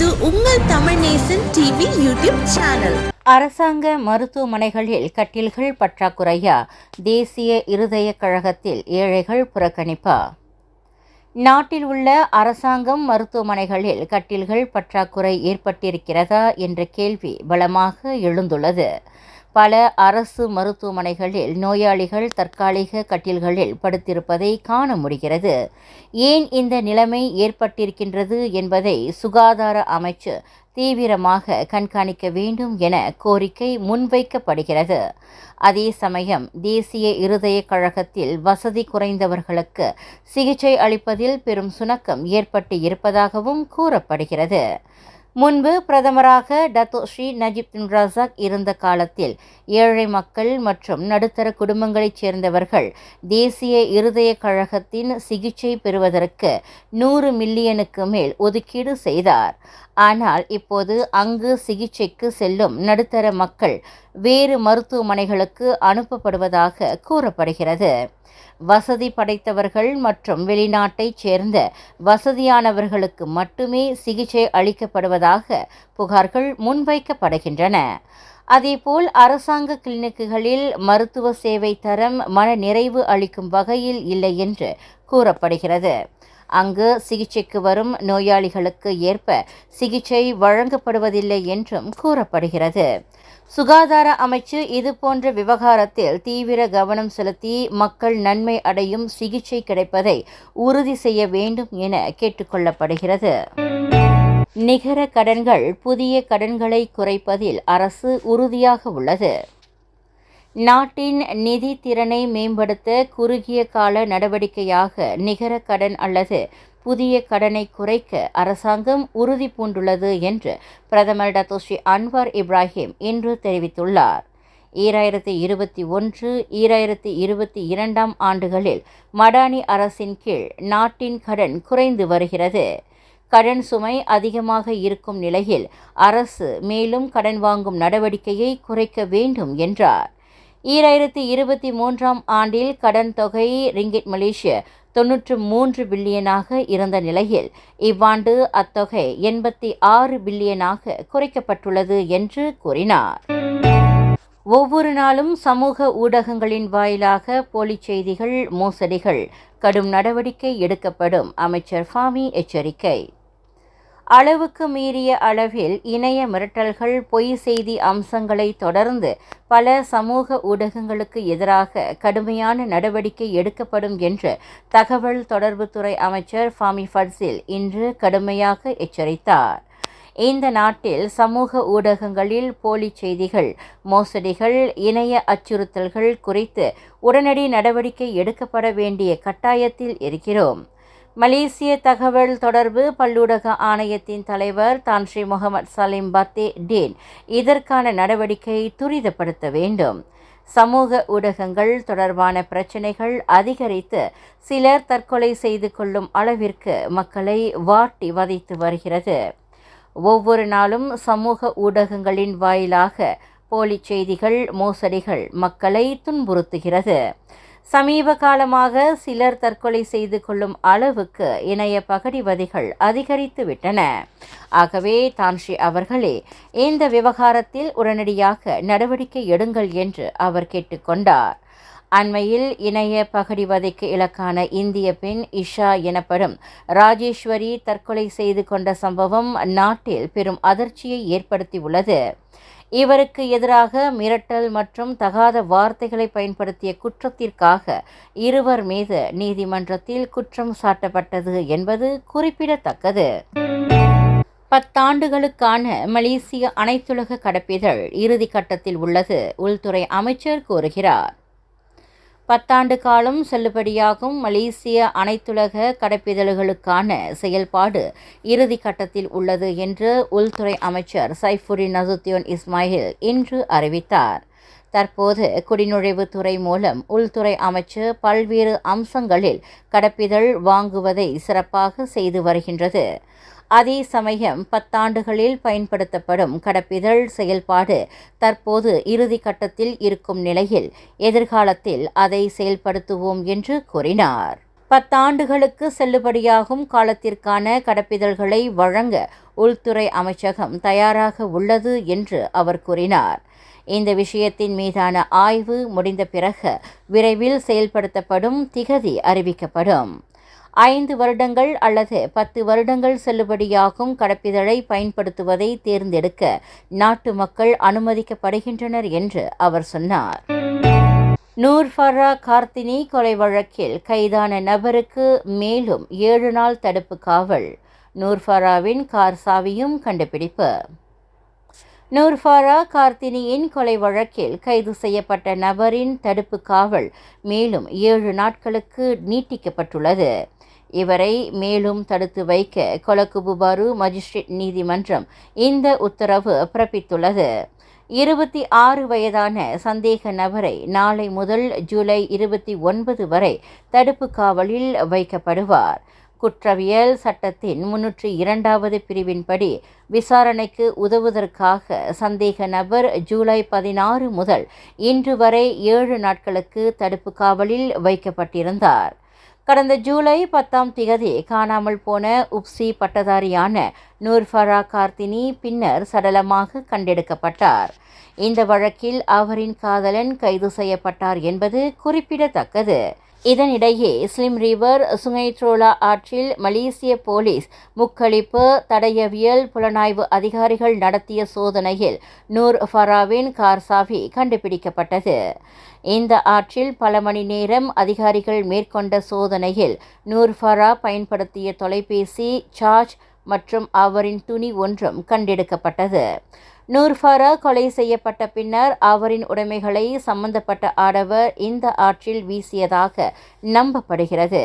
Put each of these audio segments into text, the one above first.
இது உங்கள் Tamil Nesan TV YouTube channel அரசாங்க மருத்துவமனைகளில் கட்டில்கள் பற்றாக்குறையா? தேசிய இருதய கழகத்தில் ஏழைகள் புறக்கணிப்பா? நாட்டில் உள்ள அரசாங்கம் மருத்துவமனைகளில் கட்டில்கள் பற்றாக்குறை ஏற்பட்டிருக்கிறதா? என்ற கேள்வி பலமாக எழுந்துள்ளது. பல அரசு மருத்துவமனைகளில் நோயாளிகள் தற்காலிக கட்டில்களில் படுத்திருப்பதை காண முடிகிறது. ஏன் இந்த நிலைமை ஏற்பட்டிருக்கின்றது என்பதை சுகாதார அமைச்சு தீவிரமாக கண்காணிக்க வேண்டும் என கோரிக்கை முன்வைக்கப்படுகிறது. அதே சமயம் தேசிய இருதய கழகத்தில் வசதி குறைந்தவர்களுக்கு சிகிச்சை அளிப்பதில் பெரும் சுணக்கம் ஏற்பட்டு இருப்பதாகவும் கூறப்படுகிறது. முன்பு பிரதமராக Dato Sri Najib bin Razak இருந்த காலத்தில் ஏழை மக்கள் மற்றும் நடுத்தர குடும்பங்களைச் சேர்ந்தவர்கள் தேசிய இருதய கழகத்தின் சிகிச்சை பெறுவதற்கு நூறு மில்லியனுக்கு மேல் ஒதுக்கீடு செய்தார். ஆனால் இப்போது அங்கு சிகிச்சைக்கு செல்லும் நடுத்தர மக்கள் வேறு மருத்துவமனைகளுக்கு அனுப்பப்படுவதாக கூறப்படுகிறது. வசதி படைத்தவர்கள் மற்றும் வெளிநாட்டைச் சேர்ந்த வசதியானவர்களுக்கு மட்டுமே சிகிச்சை அளிக்கப்படுவதாக புகார்கள் முன்வைக்கப்படுகின்றன. அதேபோல் அரசாங்க கிளினிக்குகளில் மருத்துவ சேவை தரம் மன நிறைவு அளிக்கும் வகையில் இல்லை என்று கூறப்படுகிறது. அங்கு சிகிச்சைக்கு வரும் நோயாளிகளுக்கு ஏற்ப சிகிச்சை வழங்கப்படுவதில்லை என்றும் கூறப்படுகிறது. சுகாதார அமைச்சு இதுபோன்ற விவகாரத்தில் தீவிர கவனம் செலுத்தி மக்கள் நன்மை அடையும் சிகிச்சை கிடைப்பதை உறுதி செய்ய வேண்டும் என கேட்டுக்கொள்ளப்படுகிறது. நிகர கடன்கள் புதிய கடன்களை குறைப்பதில் அரசு உறுதியாக உள்ளது. நாட்டின் நிதி திறனை மேம்படுத்த குறுகிய கால நடவடிக்கையாக நிகர கடன் அல்லது புதிய கடனை குறைக்க அரசாங்கம் உறுதி பூண்டுள்ளது என்று பிரதமர் டத்தோஸ்ரீ அன்வார் இப்ராஹிம் இன்று தெரிவித்துள்ளார். ஈராயிரத்தி இருபத்தி ஒன்று ஈராயிரத்தி இருபத்தி இரண்டாம் ஆண்டுகளில் மடானி அரசின் கீழ் நாட்டின் கடன் குறைந்து வருகிறது. கடன் சுமை அதிகமாக இருக்கும் நிலையில் அரசு மேலும் கடன் வாங்கும் நடவடிக்கையை குறைக்க வேண்டும் என்றார். ஈராயிரத்தி இருபத்தி மூன்றாம் ஆண்டில் கடன் தொகை ரிங்கிட் மலேசிய தொன்னூற்று மூன்று பில்லியனாக இருந்த நிலையில் இவ்வாண்டு அத்தொகை எண்பத்தி ஆறு பில்லியனாக குறைக்கப்பட்டுள்ளது என்று கூறினார். ஒவ்வொரு நாளும் சமூக ஊடகங்களின் வாயிலாக போலி செய்திகள் மோசடிகள் கடும் நடவடிக்கை எடுக்கப்படும் அமைச்சர் ஃபாமி எச்சரிக்கை. அளவுக்கு மீறிய அளவில் இணைய மிரட்டல்கள் பொய் செய்தி அம்சங்களை தொடர்ந்து பல சமூக ஊடகங்களுக்கு எதிராக கடுமையான நடவடிக்கை எடுக்கப்படும் என்று தகவல் தொடர்புத்துறை அமைச்சர் ஃபாமி ஃபட்சில் இன்று கடுமையாக எச்சரித்தார். இந்த நாட்டில் சமூக ஊடகங்களில் போலி செய்திகள் மோசடிகள் இணைய அச்சுறுத்தல்கள் குறித்து உடனடி நடவடிக்கை எடுக்கப்பட வேண்டிய கட்டாயத்தில் இருக்கிறோம். மலேசிய தகவல் தொடர்பு பல்லூடக ஆணையத்தின் தலைவர் தான் ஸ்ரீ முகமது சலீம் பத்தே டேன் இதற்கான நடவடிக்கையை துரிதப்படுத்த வேண்டும். சமூக ஊடகங்கள் தொடர்பான பிரச்சினைகள் அதிகரித்து சிலர் தற்கொலை செய்து கொள்ளும் அளவிற்கு மக்களை வாட்டி வதைத்து வருகிறது. ஒவ்வொரு நாளும் சமூக ஊடகங்களின் வாயிலாக போலி செய்திகள் மோசடிகள் மக்களை துன்புறுத்துகிறது. சமீப காலமாக சிலர் தற்கொலை செய்து கொள்ளும் அளவுக்கு இணைய பகடிவதிகள் அதிகரித்து விட்டன ஆகவே தான்ஷி அவர்களே இந்த விவகாரத்தில் உடனடியாக நடவடிக்கை எடுங்கள் என்று அவர் கேட்டுக்கொண்டார். அண்மையில் இணைய பகடிவதைக்கு இலக்கான இந்திய பெண் இஷா எனப்படும் ராஜேஸ்வரி தற்கொலை செய்து கொண்ட சம்பவம் நாட்டில் பெரும் அதிர்ச்சியை ஏற்படுத்தியுள்ளது. இவருக்கு எதிராக மிரட்டல் மற்றும் தகாத வார்த்தைகளை பயன்படுத்திய குற்றத்திற்காக இருவர் மீது நீதிமன்றத்தில் குற்றம் சாட்டப்பட்டது என்பது குறிப்பிடத்தக்கது. பத்தாண்டுகளுக்கான மலேசிய அனைத்துலக கடப்பிதழ் இறுதி கட்டத்தில் உள்ளது உள்துறை அமைச்சர் கூறுகிறார். பத்தாண்டு காலம் செல்லுபடியாகும் மலேசிய அனைத்துலக கடப்பிதழ்களுக்கான செயல்பாடு இறுதி கட்டத்தில் உள்ளது என்று உள்துறை அமைச்சர் சைஃபுரின் நசுத்தியோன் இஸ்மாயில் இன்று அறிவித்தார். தற்போது குடிநுழைவுத்துறை மூலம் உள்துறை அமைச்சு பல்வேறு அம்சங்களில் கடப்பிதழ் வாங்குவதை சிறப்பாக செய்து வருகின்றது. அதே சமயம் பத்தாண்டுகளில் பயன்படுத்தப்படும் கடப்பிதழ் செயல்பாடு தற்போது இறுதி கட்டத்தில் இருக்கும் நிலையில் எதிர்காலத்தில் அதை செயல்படுத்துவோம் என்று கூறினார். பத்தாண்டுகளுக்கு செல்லுபடியாகும் காலத்திற்கான கடப்பிதழ்களை வழங்க உள்துறை அமைச்சகம் தயாராக உள்ளது என்று அவர் கூறினார். இந்த விஷயத்தின் மீதான ஆய்வு முடிந்த பிறகு விரைவில் செயல்படுத்தப்படும் திகதி அறிவிக்கப்படும். ஐந்து வருடங்கள் அல்லது பத்து வருடங்கள் செல்லுபடியாகும் கடப்பிதழை பயன்படுத்துவதை தேர்ந்தெடுக்க நாட்டு மக்கள் அனுமதிக்கப்படுகின்றனர் என்று அவர் சொன்னார். நூர்ஃபரா கார்த்தினி கொலை வழக்கில் கைதான நபருக்கு மேலும் ஏழு நாள் தடுப்பு காவல். நூர்ஃபாராவின் கார் சாவியும் கண்டுபிடிப்பு. நூர்ஃபாரா கார்த்தினியின் கொலை வழக்கில் கைது செய்யப்பட்ட நபரின் தடுப்பு காவல் மேலும் ஏழு நாட்களுக்கு நீட்டிக்கப்பட்டுள்ளது. இவரை மேலும் தடுத்து வைக்க கொலக்குபுபாரு மஜிஸ்ட்ரேட் நீதிமன்றம் இந்த உத்தரவு பிறப்பித்துள்ளது. இருபத்தி ஆறு வயதான சந்தேக நபரை நாளை முதல் ஜூலை இருபத்தி ஒன்பது வரை தடுப்பு காவலில் வைக்கப்படுவார். குற்றவியல் சட்டத்தின் முன்னூற்றி இரண்டாவது பிரிவின்படி விசாரணைக்கு உதவுவதற்காக சந்தேக நபர் ஜூலை பதினாறு முதல் இன்று வரை ஏழு நாட்களுக்கு தடுப்பு காவலில் வைக்கப்பட்டிருந்தார். கடந்த ஜூலை பத்தாம் திகதி காணாமல் போன உப்சி பட்டதாரியான நூர்ஃபரா கார்த்தினி பின்னர் சடலமாக கண்டெடுக்கப்பட்டார். இந்த வழக்கில் அவரின் காதலன் கைது செய்யப்பட்டார் என்பது குறிப்பிடத்தக்கது. இதனிடையே ஸ்லிம் ரிவர் சுங்கைட்ரோலா ஆற்றில் மலேசிய போலீஸ் முக்களிப்பு தடயவியல் புலனாய்வு அதிகாரிகள் நடத்திய சோதனையில் நூர் ஃபராவின் கார்சாவி கண்டுபிடிக்கப்பட்டது. இந்த ஆற்றில் பல மணி நேரம் அதிகாரிகள் மேற்கொண்ட சோதனையில் நூர் ஃபரா பயன்படுத்திய தொலைபேசி சார்ஜ் மற்றும் அவரின் துணி ஒன்றும் கண்டெடுக்கப்பட்டது. நூர்ஃபாரா கொலை செய்யப்பட்ட பின்னர் அவரின் உடைமைகளை சம்பந்தப்பட்ட ஆடவர் இந்த ஆற்றில் வீசியதாக நம்பப்படுகிறது.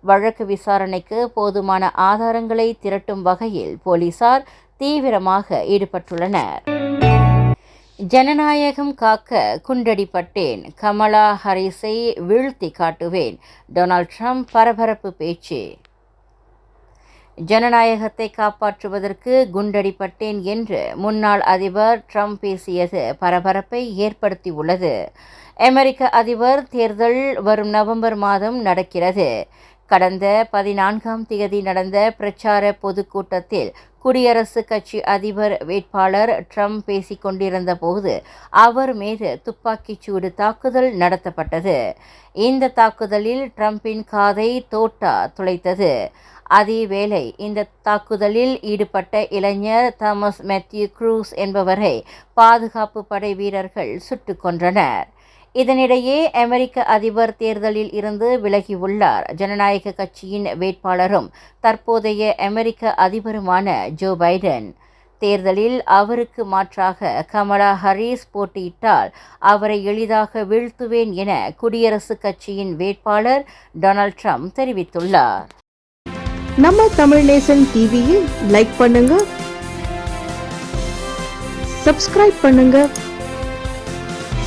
வழக்கு விசாரணைக்கு போதுமான ஆதாரங்களை திரட்டும் வகையில் போலீசார் தீவிரமாக ஈடுபட்டுள்ளனர். ஜனநாயகம் காக்க குண்டடிப்பட்டேன் கமலா ஹரிஸை வீழ்த்தி காட்டுவேன். டொனால்ட் ட்ரம்ப் பரபரப்பு பேச்சு. ஜனநாயகத்தை காப்பாற்றுவதற்கு குண்டடிப்பட்டேன் என்று முன்னாள் அதிபர் ட்ரம்ப் பேசியது பரபரப்பை ஏற்படுத்தியுள்ளது. அமெரிக்க அதிபர் தேர்தல் வரும் நவம்பர் மாதம் நடக்கிறது. கடந்த பதினான்காம் தேதி நடந்த பிரச்சார பொதுக்கூட்டத்தில் குடியரசுக் கட்சி அதிபர் வேட்பாளர் ட்ரம்ப் பேசிக் கொண்டிருந்த போது அவர் மீது துப்பாக்கிச் சூடு தாக்குதல் நடத்தப்பட்டது. இந்த தாக்குதலில் ட்ரம்பின் காதை தோட்டா துளைத்தது. அதேவேளை இந்த தாக்குதலில் ஈடுபட்ட இளைஞர் தாமஸ் மேத்யூ க்ரூஸ் என்பவரை பாதுகாப்பு படை வீரர்கள் சுட்டுக் கொன்றனர். இதனிடையே அமெரிக்க அதிபர் தேர்தலில் இருந்து விலகியுள்ளார். ஜனநாயக கட்சியின் வேட்பாளரும் தற்போதைய அமெரிக்க அதிபருமான ஜோ பைடன். தேர்தலில் அவருக்கு மாற்றாக கமலா ஹரீஸ் போட்டியிட்டால் அவரை எளிதாக வீழ்த்துவேன் என குடியரசுக் கட்சியின் வேட்பாளர் டொனால்ட் ட்ரம்ப் தெரிவித்துள்ளார். நம்ம தமிழ் நேசன் லைக் பண்ணுங்க சப்ஸ்கிரைப் பண்ணுங்க.